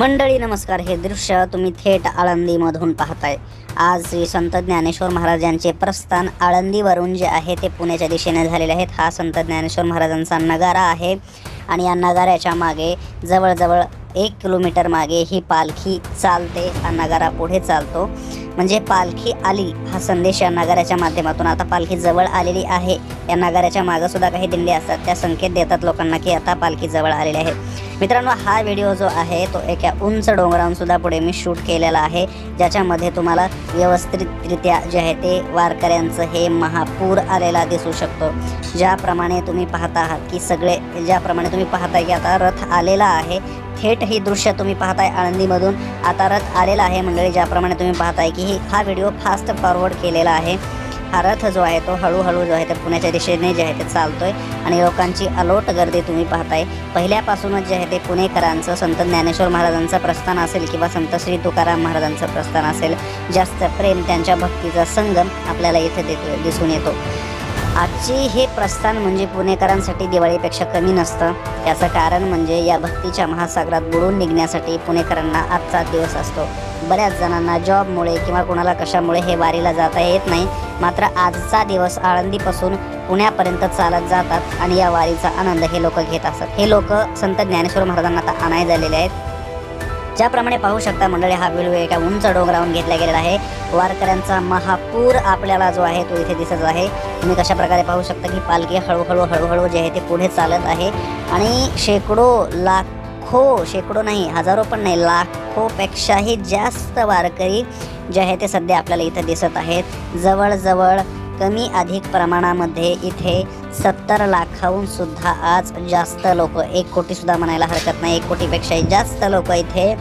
मंडळी नमस्कार. हे दृश्य तुम्ही थेट आळंदीमधून पाहताय. आज श्री संत ज्ञानेश्वर महाराजांचे प्रस्थान आळंदीवरून जे आहे ते पुण्याच्या दिशेने झालेले आहेत. हा संत ज्ञानेश्वर महाराजांचा नगारा आहे आणि या नगाऱ्याच्या मागे जवळजवळ एक किलोमीटर मागे ही पालखी चालते. हा नगारा पुढे चालतो. म्हणजे पालखी आली हा संदेश या नगाऱ्याच्या माध्यमातून. आता पालखी जवळ आलेली आहे. या नगाऱ्याच्या मागं सुद्धा काही दिंडी असतात. त्या संकेत देतात लोकांना की आता पालखी जवळ आलेली आहे. मित्रांनो हा व्हिडिओ जो आहे तो एका उंच डोंगरावरून सुद्धा पुढे मी शूट केलेला आहे. ज्याच्यामध्ये तुम्हाला व्यवस्थितरित्या जे आहे ते वारकऱ्यांचं हे महापूर आलेला दिसू शकतो. ज्याप्रमाणे तुम्ही पाहता आहात की सगळे ज्याप्रमाणे तुम्ही पाहताय की आता रथ आलेला आहे. थेट ही दृश्य तुम्ही पाहताय आळंदीमधून. आता रथ आलेला आहे मंडळी ज्याप्रमाणे तुम्ही पाहताय की ही हा व्हिडिओ फास्ट फॉरवर्ड केलेला आहे. हा रथ जो आहे तो हळूहळू जो आहे तो पुण्याच्या दिशेने जे आहे ते चालतोय आणि लोकांची अलोट गर्दी तुम्ही पाहताय. पहिल्यापासूनच जे आहे ते पुणेकरांचं संत ज्ञानेश्वर महाराजांचं प्रस्थान असेल किंवा संत श्री तुकाराम महाराजांचं प्रस्थान असेल जास्त प्रेम त्यांच्या भक्तीचा संगम आपल्याला इथे दिसून येतो. आजचे हे प्रस्थान म्हणजे पुणेकरांसाठी दिवाळीपेक्षा कमी नसतं. त्याचं कारण म्हणजे या भक्तीच्या महासागरात बुडून निघण्यासाठी पुणेकरांना आजचा दिवस असतो. बऱ्याच जणांना जॉबमुळे किंवा कोणाला कशामुळे हे वारीला जाता येत नाही. मात्र आजचा दिवस आळंदीपासून पुण्यापर्यंत चालत जातात आणि या वारीचा आनंद हे लोक घेत असतात हे लोक संत ज्ञानेश्वर महाराजांना आता आणाय झालेले आहेत. ज्याप्रमाणे पाहू शकता मंडळी हा व्हिडिओ एका उंच डोंगरावरून घेतला गेलेला आहे. वारकऱ्यांचा महापूर आपल्याला जो आहे तो इथे दिसत आहे. तुम्ही कशा प्रकारे पाहू शकता की पालखी हळूहळू हळूहळू जे आहे ते पुढे चालत आहे. आणि शेकडो लाखो शेकडो नाही हजारो पण नाही लाखोपेक्षाही जास्त वारकरी जे आहे ते सध्या आपल्याला इथं दिसत आहेत. जवळजवळ कमी अधिक प्रमाणामध्ये इथे सत्तर लाखाहून सुद्धा आज जास्त लोक एक कोटीसुद्धा म्हणायला हरकत नाही. एक कोटीपेक्षाही जास्त लोक इथे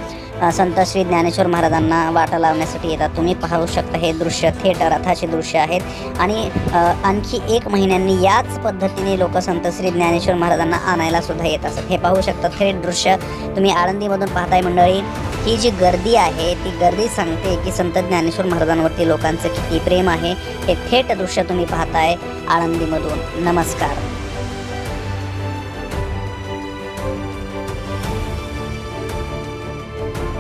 संत श्री ज्ञानेश्वर महाराजांना वाटा लावण्यासाठी येतात. तुम्ही पाहू शकता हे दृश्य थेट रथाचे दृश्य आहेत. आणि आणखी एक महिन्यांनी याच पद्धतीने लोक संत श्री ज्ञानेश्वर महाराजांना आणायला सुद्धा येत असत. हे पाहू शकता थेट दृश्य तुम्ही आळंदीमधून पाहताय मंडळी. ही जी गर्दी आहे ती गर्दी सांगते की संत ज्ञानेश्वर महाराजांवरती लोकांचं किती प्रेम आहे हे थेट दृश्य तुम्ही पाहताय आळंदीमधून. नमस्कार.